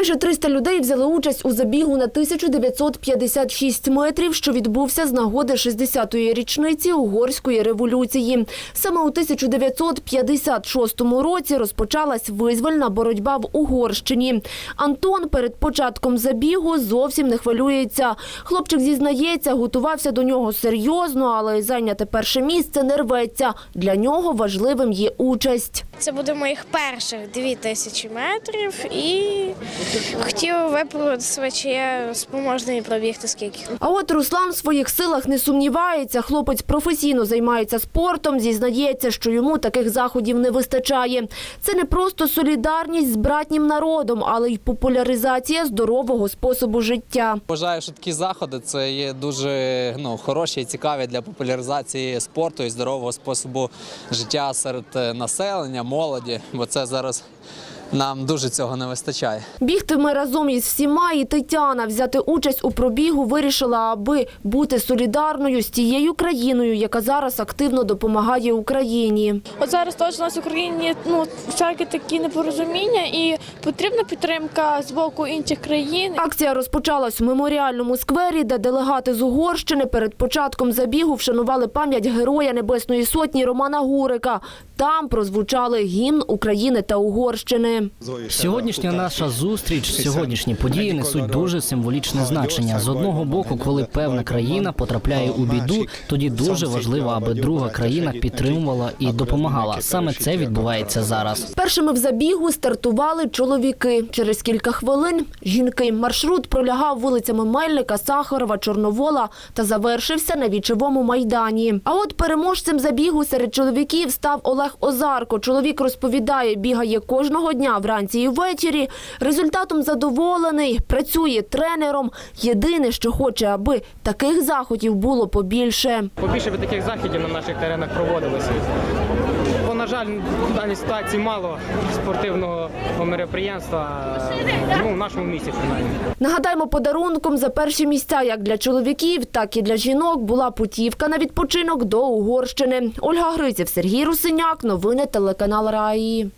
Майже 300 людей взяли участь у забігу на 1956 метрів, що відбувся з нагоди 60-ї річниці Угорської революції. Саме у 1956 році розпочалась визвольна боротьба в Угорщині. Антон перед початком забігу зовсім не хвилюється. Хлопчик зізнається, готувався до нього серйозно, але зайняти перше місце не рветься. Для нього важливим є участь. Це буде моїх перших 2000 метрів і хотів випробувати себе, чи я спроможний пробігти скільки. А от Руслан в своїх силах не сумнівається. Хлопець професійно займається спортом, зізнається, що йому таких заходів не вистачає. Це не просто солідарність з братнім народом, але й популяризація здорового способу життя. Вважаю, що такі заходи це є дуже ну, хороші і цікаві для популяризації спорту і здорового способу життя серед е, населення, молоді, бо це зараз нам дуже цього не вистачає. Бігтиме разом із всіма і Тетяна. Взяти участь у пробігу вирішила, аби бути солідарною з тією країною, яка зараз активно допомагає Україні. От зараз теж у нас в Україні ну всякі такі непорозуміння, і потрібна підтримка з боку інших країн. Акція розпочалась у меморіальному сквері, де делегати з Угорщини перед початком забігу вшанували пам'ять героя Небесної Сотні Романа Гурика. Там прозвучали гімн України та Угорщини. Сьогоднішня наша зустріч, сьогоднішні події несуть дуже символічне значення. З одного боку, коли певна країна потрапляє у біду, тоді дуже важливо, аби друга країна підтримувала і допомагала. Саме це відбувається зараз. Першими в забігу стартували чоловіки. Через кілька хвилин жінки. Маршрут пролягав вулицями Мельника, Сахарова, Чорновола та завершився на вічовому майдані. А от переможцем забігу серед чоловіків став Олег Озарко. Чоловік розповідає, бігає кожного дня вранці і ввечері. Результатом задоволений, працює тренером. Єдине, що хоче, аби таких заходів було побільше. Побільше би таких заходів на наших теренах проводилося. Бо, на жаль, в даній ситуації мало спортивного мероприємства ну, в нашому місті принаймні. Нагадаємо, подарунком за перші місця як для чоловіків, так і для жінок була путівка на відпочинок до Угорщини. Ольга Гриців, Сергій Русиняк. Новини телеканал Раї.